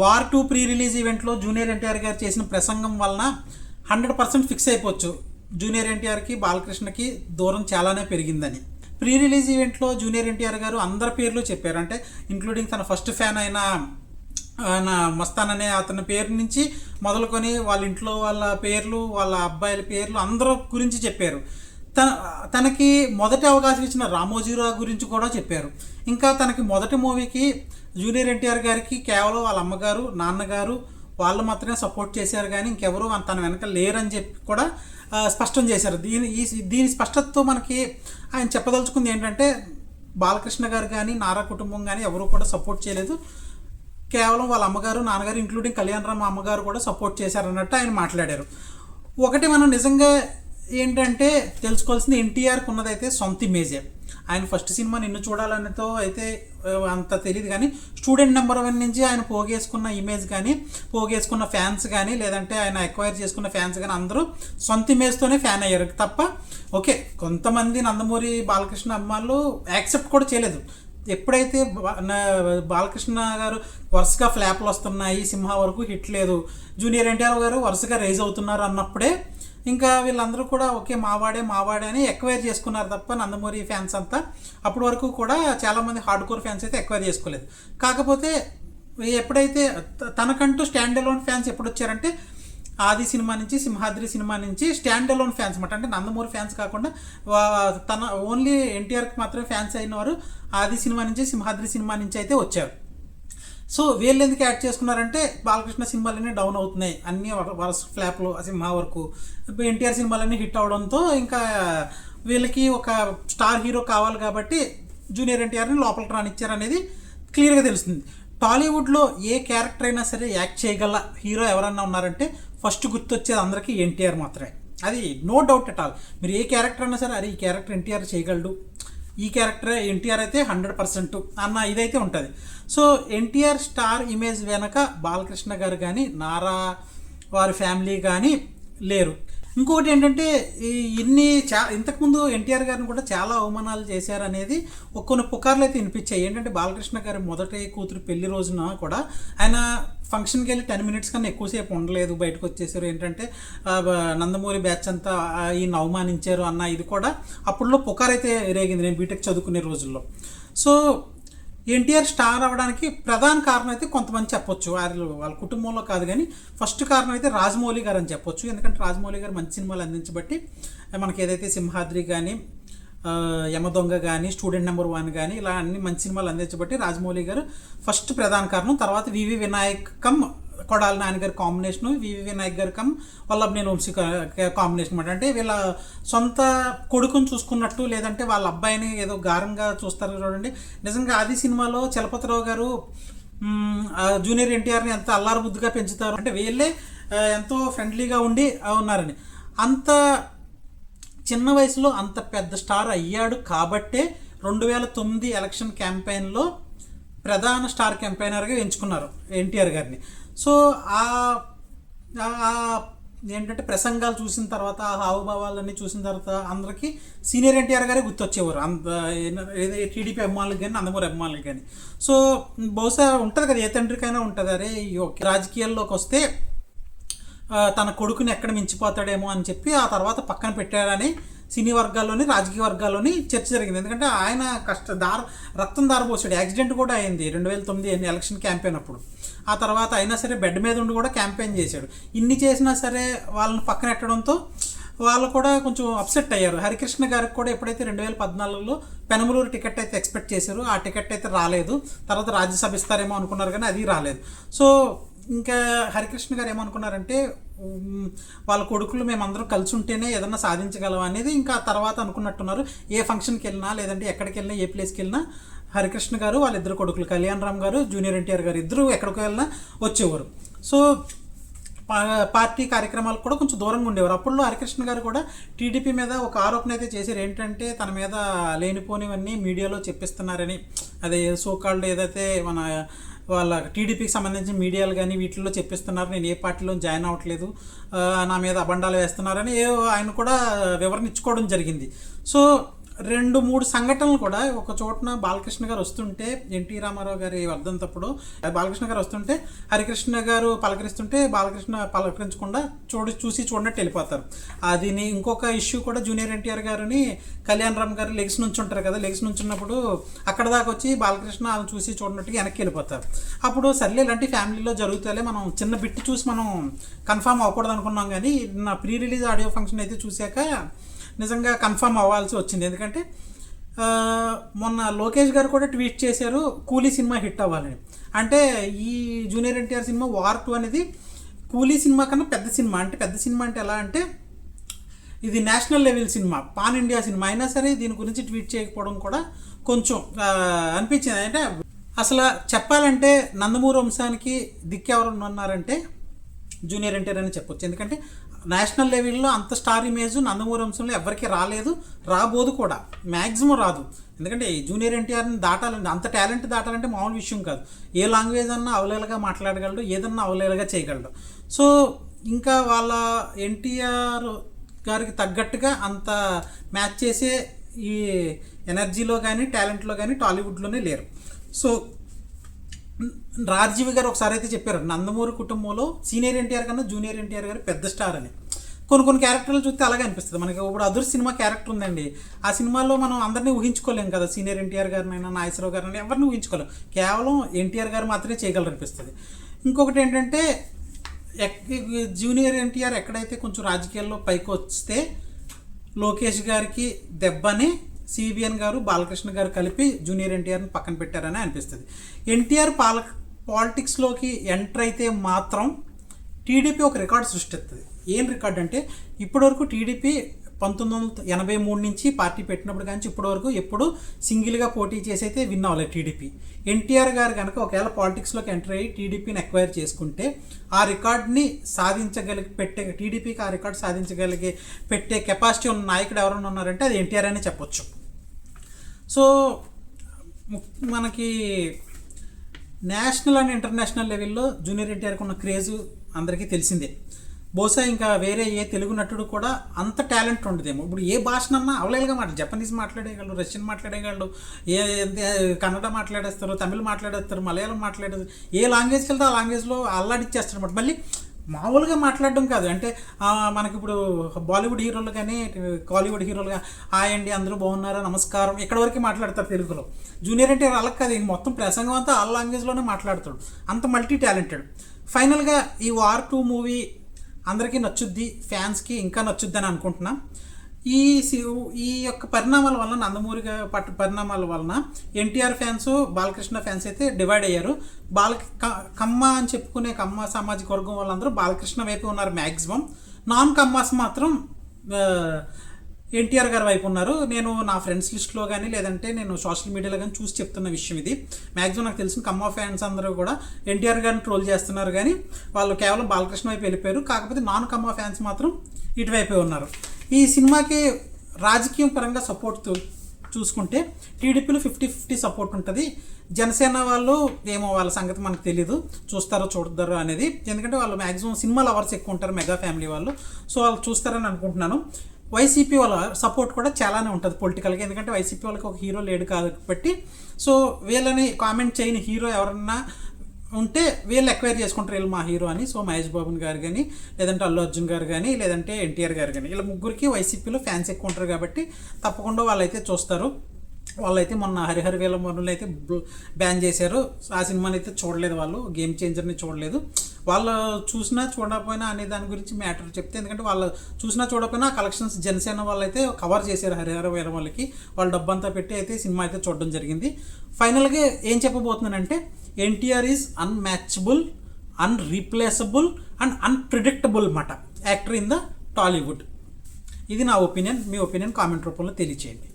War two pre release ఈవెంట్లో junior NTR గారు చేసిన ప్రసంగం వలన హండ్రెడ్ పర్సెంట్ ఫిక్స్ అయిపోవచ్చు. జూనియర్ ఎన్టీఆర్కి బాలకృష్ణకి దూరం చాలానే పెరిగిందని. ప్రీ రిలీజ్ ఈవెంట్లో జూనియర్ ఎన్టీఆర్ గారు అందరి పేర్లు చెప్పారు. అంటే ఇంక్లూడింగ్ తన ఫస్ట్ ఫ్యాన్ అయిన ఆయన మస్తాన్ అనే అతని పేరు నుంచి మొదలుకొని వాళ్ళ ఇంట్లో వాళ్ళ పేర్లు వాళ్ళ అబ్బాయిల పేర్లు అందరూ గురించి చెప్పారు. తన తనకి మొదటి అవకాశం ఇచ్చిన రామోజీరావు గురించి కూడా చెప్పారు. ఇంకా తనకి మొదటి మూవీకి జూనియర్ ఎన్టీఆర్ గారికి కేవలం వాళ్ళ అమ్మగారు నాన్నగారు వాళ్ళు మాత్రమే సపోర్ట్ చేశారు కానీ ఇంకెవరు తన వెనక లేరని చెప్పి కూడా స్పష్టం చేశారు. దీని ఈ దీని స్పష్టతతో మనకి ఆయన చెప్పదలుచుకుంది ఏంటంటే బాలకృష్ణ గారు కానీ నారా కుటుంబం కానీ ఎవరు కూడా సపోర్ట్ చేయలేదు. కేవలం వాళ్ళ అమ్మగారు నాన్నగారు ఇంక్లూడింగ్ కళ్యాణరామ్ అమ్మగారు కూడా సపోర్ట్ చేశారన్నట్టు ఆయన మాట్లాడారు. ఒకటి మనం నిజంగా ఏంటంటే తెలుసుకోవాల్సింది ఎన్టీఆర్కి ఉన్నదైతే సొంత ఇమేజే. ఆయన ఫస్ట్ సినిమా నిన్ను చూడాలనేతో అయితే అంత తెలియదు కానీ స్టూడెంట్ నెంబర్ వన్ నుంచి ఆయన పోగేసుకున్న ఇమేజ్ కానీ పోగేసుకున్న ఫ్యాన్స్ కానీ లేదంటే ఆయన ఎక్వైర్ చేసుకున్న ఫ్యాన్స్ కానీ అందరూ సొంత ఇమేజ్తోనే ఫ్యాన్ అయ్యారు. తప్ప ఓకే కొంతమంది నందమూరి బాలకృష్ణ అమ్మాళ్ళు యాక్సెప్ట్ కూడా చేయలేదు. ఎప్పుడైతే బాలకృష్ణ గారు వరుసగా ఫ్లాప్లు వస్తున్నాయి సింహ వరకు హిట్ లేదు జూనియర్ ఎన్టీఆర్ గారు వరుసగా రైజ్ అవుతున్నారు అన్నప్పుడే ఇంకా వీళ్ళందరూ కూడా ఓకే మావాడే మావాడే అని ఎక్వైర్ చేసుకున్నారు తప్ప నందమూరి ఫ్యాన్స్ అంతా. అప్పటి వరకు కూడా చాలామంది హార్డ్ కోర్ ఫ్యాన్స్ అయితే ఎక్వైర్ చేసుకోలేదు. కాకపోతే ఎప్పుడైతే తనకంటూ స్టాండ్ అలోన్ ఫ్యాన్స్ ఎప్పుడు వచ్చారంటే ఆది సినిమా నుంచి సింహాద్రి సినిమా నుంచి స్టాండ్ అలోన్ ఫ్యాన్స్ అనమాట అంటే నందమూరి ఫ్యాన్స్ కాకుండా తన ఓన్లీ ఎన్టీఆర్కి మాత్రమే ఫ్యాన్స్ అయిన వారు ఆది సినిమా నుంచి సింహాద్రి సినిమా నుంచి అయితే వచ్చారు. సో వీళ్ళు ఎందుకు యాడ్ చేసుకున్నారంటే బాలకృష్ణ సినిమాలన్నీ డౌన్ అవుతున్నాయి. అన్ని వరస ఫ్లాప్లు సినిమా వరకు. ఇప్పుడు ఎన్టీఆర్ సినిమాలన్నీ హిట్ అవడంతో ఇంకా వీళ్ళకి ఒక స్టార్ హీరో కావాలి కాబట్టి జూనియర్ ఎన్టీఆర్ని లోపలికి రానిచ్చారు అనేది క్లియర్గా తెలుస్తుంది. టాలీవుడ్లో ఏ క్యారెక్టర్ అయినా సరే యాక్ట్ చేయగల హీరో ఎవరన్నా ఉన్నారంటే ఫస్ట్ గుర్తొచ్చేది అందరికీ ఎన్టీఆర్ మాత్రమే. అది నో డౌట్ ఎట్ ఆల్. మీరు ఏ క్యారెక్టర్ అయినా సరే అరే ఈ క్యారెక్టర్ ఎన్టీఆర్ చేయగలడు. ఈ క్యారెక్టర్ ఎన్టీఆర్ అయితే హండ్రెడ్ పర్సెంట్ అన్న ఇదైతే ఉంటుంది. సో ఎన్టీఆర్ స్టార్ ఇమేజ్ వెనక బాలకృష్ణ గారు కానీ నారా వారి ఫ్యామిలీ కానీ లేరు. ఇంకొకటి ఏంటంటే ఈ ఇన్ని చా ఇంతకుముందు ఎన్టీఆర్ గారిని కూడా చాలా అవమానాలు చేశారనేది ఒక కొన్ని పుకార్లు అయితే వినిపించాయి. ఏంటంటే బాలకృష్ణ గారి మొదటి కూతురు పెళ్ళి రోజున కూడా ఆయన ఫంక్షన్కి వెళ్ళి టెన్ మినిట్స్ కన్నా ఎక్కువసేపు ఉండలేదు బయటకు వచ్చేసారు. ఏంటంటే నందమూరి బ్యాచ్ అంతా ఈయన అవమానించారు అన్న ఇది కూడా అప్పుడులో పుకార్ అయితే రేగింది. నేను బీటెక్ చదువుకునే రోజుల్లో. సో ఎన్టీఆర్ స్టార్ అవ్వడానికి ప్రధాన కారణం అయితే కొంతమంది చెప్పొచ్చు. వాళ్ళు వాళ్ళ కుటుంబంలో కాదు కానీ ఫస్ట్ కారణం అయితే రాజమౌళి గారు అని చెప్పొచ్చు. ఎందుకంటే రాజమౌళి గారు మంచి సినిమాలు అందించబట్టి మనకి ఏదైతే సింహాద్రి కానీ యమదొంగ కానీ స్టూడెంట్ నెంబర్ వన్ కానీ ఇలా అన్ని మంచి సినిమాలు అందించబట్టి రాజమౌళి గారు ఫస్ట్ ప్రధాన కారణం. తర్వాత వివి వినాయకం కొడాలి నాన్నగారి కాంబినేషను వివి వినాయక్ గారి కమ్ వల్లభనేని వంశీ కాంబినేషన్ అనమాట అంటే వీళ్ళ సొంత కొడుకుని చూసుకున్నట్టు లేదంటే వాళ్ళ అబ్బాయిని ఏదో గారంగా చూస్తారు చూడండి. నిజంగా ఆది సినిమాలో చలపతిరావు గారు జూనియర్ ఎన్టీఆర్ని ఎంత అల్లారబుద్ధిగా పెంచుతారు అంటే వీళ్ళే ఎంతో ఫ్రెండ్లీగా ఉండి ఉన్నారని. అంత చిన్న వయసులో అంత పెద్ద స్టార్ అయ్యాడు కాబట్టే రెండు వేల తొమ్మిది ఎలక్షన్ క్యాంపెయిన్లో ప్రధాన స్టార్ క్యాంపెయినర్గా ఎంచుకున్నారు ఎన్టీఆర్ గారిని. సో ఆ ఏంటంటే ప్రసంగాలు చూసిన తర్వాత ఆ హావభావాలన్నీ చూసిన తర్వాత అందరికీ సీనియర్ ఎన్టీఆర్ గారే గుర్తొచ్చేవారు. అంత టీడీపీ అభిమానులకు కానీ అందమూరి అభిమానులకు కానీ. సో బహుశా ఉంటుంది కదా ఏ తండ్రికైనా ఉంటుంది. అరే ఈ రాజకీయాల్లోకి వస్తే తన కొడుకుని ఎక్కడ మించిపోతాడేమో అని చెప్పి ఆ తర్వాత పక్కన పెట్టారని సినీ వర్గాల్లోని రాజకీయ వర్గాల్లోని చర్చ జరిగింది. ఎందుకంటే ఆయన కష్ట దార రక్తం దారబోసాడు. యాక్సిడెంట్ కూడా అయింది రెండు వేల తొమ్మిది ఎలక్షన్ క్యాంపెయిన్ అప్పుడు. ఆ తర్వాత అయినా సరే బెడ్ మీద ఉండి కూడా క్యాంపెయిన్ చేశాడు. ఇన్ని చేసినా సరే వాళ్ళని పక్కన పెట్టడంతో వాళ్ళు కూడా కొంచెం అప్సెట్ అయ్యారు. హరికృష్ణ గారికి కూడా ఎప్పుడైతే రెండు వేల పద్నాలుగులో పెనమలూరు టికెట్ అయితే ఎక్స్పెక్ట్ చేశారు ఆ టికెట్ అయితే రాలేదు. తర్వాత రాజ్యసభ ఇస్తారేమో అనుకున్నారు కానీ అది రాలేదు. సో ఇంకా హరికృష్ణ గారు ఏమనుకున్నారంటే వాళ్ళ కొడుకులు మేమందరం కలిసి ఉంటేనే ఏదన్నా సాధించగలం అనేది ఇంకా తర్వాత అనుకున్నట్టున్నారు. ఏ ఫంక్షన్కి వెళ్ళినా లేదంటే ఎక్కడికి వెళ్ళినా ఏ ప్లేస్కి వెళ్ళినా హరికృష్ణ గారు వాళ్ళ ఇద్దరు కొడుకులు. కళ్యాణ్ రామ్ గారు జూనియర్ ఎన్టీఆర్ గారు ఇద్దరు ఎక్కడికి వెళ్ళినా వచ్చేవారు. సో పార్టీ కార్యక్రమాలకు కూడా కొంచెం దూరంగా ఉండేవారు. అప్పుడులో హరికృష్ణ గారు కూడా టీడీపీ మీద ఒక ఆరోపణ అయితే చేశారు. ఏంటంటే తన మీద లేనిపోనివన్నీ మీడియాలో చెప్పిస్తున్నారని అదే సోకాళ్ళు ఏదైతే మన వాళ్ళ టీడీపీకి సంబంధించిన మీడియాలు కానీ వీటిల్లో చెప్పిస్తున్నారు నేను ఏ పార్టీలో జాయిన్ అవ్వట్లేదు నా మీద అబండాలు వేస్తున్నారని ఆయన కూడా వివరణ ఇచ్చుకోవడం జరిగింది. సో రెండు మూడు సంఘటనలు కూడా ఒక చోటన బాలకృష్ణ గారు వస్తుంటే ఎన్టీ రామారావు గారి వర్ధంతప్పుడు బాలకృష్ణ గారు వస్తుంటే హరికృష్ణ గారు పలకరిస్తుంటే బాలకృష్ణ పలకరించకుండా చూడు చూసి చూడనట్టు వెళ్ళిపోతారు. అది ఇంకొక ఇష్యూ కూడా జూనియర్ ఎన్టీఆర్ గారిని కళ్యాణ్ రామ్ గారు లెగ్స్ నుంచి ఉంటారు కదా లెగ్స్ నుంచి ఉన్నప్పుడు అక్కడ దాకా వచ్చి బాలకృష్ణ వాళ్ళని చూసి చూడనట్టుగా వెనక్కి వెళ్ళిపోతారు. అప్పుడు సర్లే ఇలాంటి ఫ్యామిలీలో జరుగుతాలే మనం చిన్న బిట్ చూసి మనం కన్ఫామ్ అవ్వకూడదు అనుకున్నాం కానీ నా ప్రీ రిలీజ్ ఆడియో ఫంక్షన్ అయితే చూశాక నిజంగా కన్ఫర్మ్ అవ్వాల్సి వచ్చింది. ఎందుకంటే మొన్న లోకేష్ గారు కూడా ట్వీట్ చేశారు కూలీ సినిమా హిట్ అవ్వాలని. అంటే ఈ junior NTR cinema war two అనేది కూలీ సినిమా కన్నా పెద్ద సినిమా. అంటే పెద్ద సినిమా అంటే ఎలా అంటే ఇది national level cinema pan India cinema. అయినా సరే దీని గురించి ట్వీట్ చేయకపోవడం కూడా కొంచెం అనిపించింది. అంటే అసలు చెప్పాలంటే నందమూరి వంశానికి దిక్కెవరు ఉన్నారంటే జూనియర్ ఎన్టీఆర్ అని చెప్పొచ్చు. ఎందుకంటే నేషనల్ లెవెల్లో అంత స్టార్ ఇమేజ్ నందమూరి వంశంలో ఎవరికి రాలేదు రాబోదు కూడా. మ్యాక్సిమం రాదు. ఎందుకంటే ఈ జూనియర్ ఎన్టీఆర్ని దాటాలంటే అంత టాలెంట్ దాటాలంటే మామూలు విషయం కాదు. ఏ లాంగ్వేజ్ అన్నా అవలేలుగా మాట్లాడగలడు ఏదన్నా అవలేలుగా చేయగలడు. సో ఇంకా వాళ్ళ ఎన్టీఆర్ గారికి తగ్గట్టుగా అంత మ్యాచ్ చేసే ఈ ఎనర్జీలో కానీ టాలెంట్లో కానీ టాలీవుడ్లోనే లేరు. సో రాజీవ్ గారు ఒకసారి అయితే చెప్పారు నందమూరి కుటుంబంలో సీనియర్ ఎన్టీఆర్ కన్నా జూనియర్ ఎన్టీఆర్ గారు పెద్ద స్టార్ అని. కొన్ని కొన్ని క్యారెక్టర్లు చూస్తే అలాగే అనిపిస్తుంది. మనకి ఇప్పుడు అదురు సినిమా క్యారెక్టర్ ఉందండి. ఆ సినిమాలో మనం అందరినీ ఊహించుకోలేం కదా సీనియర్ ఎన్టీఆర్ గారినైనా నాగేశ్వరరావు గారినైనా ఎవరిని ఊహించుకోలేం. కేవలం ఎన్టీఆర్ గారు మాత్రమే చేయగలరు అనిపిస్తుంది ఇంకొకటి ఏంటంటే జూనియర్ ఎన్టీఆర్ ఎక్కడైతే కొంచెం రాజకీయాల్లో పైకి వస్తే లోకేష్ గారికి దెబ్బని సిబిఎన్ గారు బాలకృష్ణ గారు కలిపి జూనియర్ ఎన్టీఆర్ని పక్కన పెట్టారని అనిపిస్తుంది. ఎన్టీఆర్ పాల పాలిటిక్స్లోకి ఎంటర్ అయితే మాత్రం టీడీపీ ఒక రికార్డు సృష్టిస్తుంది ఏం రికార్డ్ అంటే ఇప్పటివరకు టీడీపీ పంతొమ్మిది వందల ఎనభై మూడు నుంచి పార్టీ పెట్టినప్పుడు కానీ ఇప్పటి వరకు ఎప్పుడు సింగిల్గా పోటీ చేసి అయితే విన్ అవ్వలేదు టీడీపీ. ఎన్టీఆర్ గారు కనుక ఒకవేళ పాలిటిక్స్లోకి ఎంటర్ అయ్యి టీడీపీని ఎక్వైర్ చేసుకుంటే ఆ రికార్డ్ని సాధించగలిగి పెట్టే టీడీపీకి ఆ రికార్డ్ సాధించగలిగే పెట్టే కెపాసిటీ ఉన్న నాయకుడు ఎవరైనా ఉన్నారంటే అది ఎన్టీఆర్ అనే చెప్పొచ్చు. సో ము- మనకి నేషనల్ అండ్ ఇంటర్నేషనల్ లెవెల్లో జూనియర్ ఎన్టీఆర్కి ఉన్న క్రేజ్ అందరికీ తెలిసిందే. బహుశా ఇంకా వేరే ఏ తెలుగు నటుడు కూడా అంత టాలెంట్ ఉండదేమో. ఇప్పుడు ఏ భాషనన్నా అవలేలుగా మాట జపనీస్ మాట్లాడేయగలరు రష్యన్ మాట్లాడేయగలరు ఏ ఏ- కన్నడ మాట్లాడేస్తారు తమిళ్ మాట్లాడేస్తారు మలయాళం మాట్లాడేస్తారు ఏ లాంగ్వేజ్కి వెళ్తే ఆ లాంగ్వేజ్లో అల్లాడిచ్చేస్తారు అనమాట. మళ్ళీ మామూలుగా మాట్లాడడం కాదు. అంటే మనకిప్పుడు మనకి ఇప్పుడు బాలీవుడ్ హీరోలు కానీ కాలీవుడ్ హీరోలు కానీ హాయ్ అండి అందరూ బాగున్నారా నమస్కారం ఇక్కడ వరకు మాట్లాడతారు తెలుగులో. జూనియర్ అంటే వాళ్ళకి కాదు మొత్తం ప్రసంగం అంతా ఆ లాంగ్వేజ్లోనే మాట్లాడతాడు. అంత మల్టీ టాలెంటెడ్. ఫైనల్గా ఈ వార్ టూ మూవీ అందరికీ నచ్చుద్ది ఫ్యాన్స్కి ఇంకా నచ్చుద్ది అని అనుకుంటున్నా. ఈ సి- ఈ యొక్క పరిణామాల వలన నందమూరిగా పట్టు పరిణామాల వలన ఎన్టీఆర్ ఫ్యాన్స్ బాలకృష్ణ ఫ్యాన్స్ అయితే డివైడ్ అయ్యారు. బాల కమ్మ అని చెప్పుకునే కమ్మ సామాజిక వర్గం వాళ్ళందరూ బాలకృష్ణ వైపు ఉన్నారు మ్యాక్సిమం నాన్ కమ్మాస్ మాత్రం ఎన్టీఆర్ గారి వైపు ఉన్నారు. నేను నా ఫ్రెండ్స్ లిస్ట్లో కానీ లేదంటే నేను సోషల్ మీడియాలో కానీ చూసి చెప్తున్న విషయం ఇది. మ్యాక్సిమం నాకు తెలిసిన కమ్మ ఫ్యాన్స్ అందరూ కూడా ఎన్టీఆర్ గారిని ట్రోల్ చేస్తున్నారు కానీ వాళ్ళు కేవలం బాలకృష్ణ వైపు వెళ్ళిపోయారు. కాకపోతే నాన్ కమ్మ ఫ్యాన్స్ మాత్రం ఇటువైపే ఉన్నారు. ఈ సినిమాకి రాజకీయం పరంగా సపోర్ట్ చూసుకుంటే టీడీపీలో ఫిఫ్టీ ఫిఫ్టీ సపోర్ట్ ఉంటుంది. జనసేన వాళ్ళు ఏమో వాళ్ళ సంగతి మనకు తెలియదు చూస్తారో చూడతారో అనేది. ఎందుకంటే వాళ్ళు మ్యాక్సిమం సినిమా లవర్స్ ఎక్కువ ఉంటారు మెగా ఫ్యామిలీ వాళ్ళు. సో వాళ్ళు చూస్తారని అనుకుంటున్నాను. వైసీపీ వాళ్ళ సపోర్ట్ కూడా చాలానే ఉంటుంది పొలిటికల్గా. ఎందుకంటే వైసీపీ వాళ్ళకి ఒక హీరో లేడు కాబట్టి. సో వీళ్ళని కామెంట్ చేయని హీరో ఎవరన్నా ఉంటే వీళ్ళు ఎక్వైర్ చేసుకుంటారు వీళ్ళు మా హీరో అని. సో మహేష్ బాబుని గారు కానీ లేదంటే అల్లు అర్జున్ గారు కానీ లేదంటే ఎన్టీఆర్ గారు కానీ వీళ్ళ ముగ్గురికి వైసీపీలో ఫ్యాన్స్ ఎక్కువ ఉంటారు కాబట్టి తప్పకుండా వాళ్ళైతే చూస్తారు. వాళ్ళైతే మొన్న హరిహర వేల మనులు అయితే బ్యాన్ చేశారు. ఆ సినిమాని అయితే చూడలేదు వాళ్ళు. గేమ్ చేంజర్ని చూడలేదు. వాళ్ళు చూసినా చూడకపోయినా అనే దాని గురించి మ్యాటర్ చెప్తే ఎందుకంటే వాళ్ళు చూసినా చూడకపోయినా కలెక్షన్స్ జనసేన వాళ్ళు అయితే కవర్ చేశారు హరిహర వేల వాళ్ళకి. వాళ్ళు డబ్బంతా పెట్టి అయితే సినిమా అయితే చూడడం జరిగింది. ఫైనల్గా ఏం చెప్పబోతున్నానంటే NTR is unmatchable unreplaceable and unpredictable మాట. యాక్టర్ ఇన్ ద టాలీవుడ్ ఇది నా ఒపీనియన్ మీ ఒపీనియన్ కామెంట్ రూపంలో తెలియచేయండి.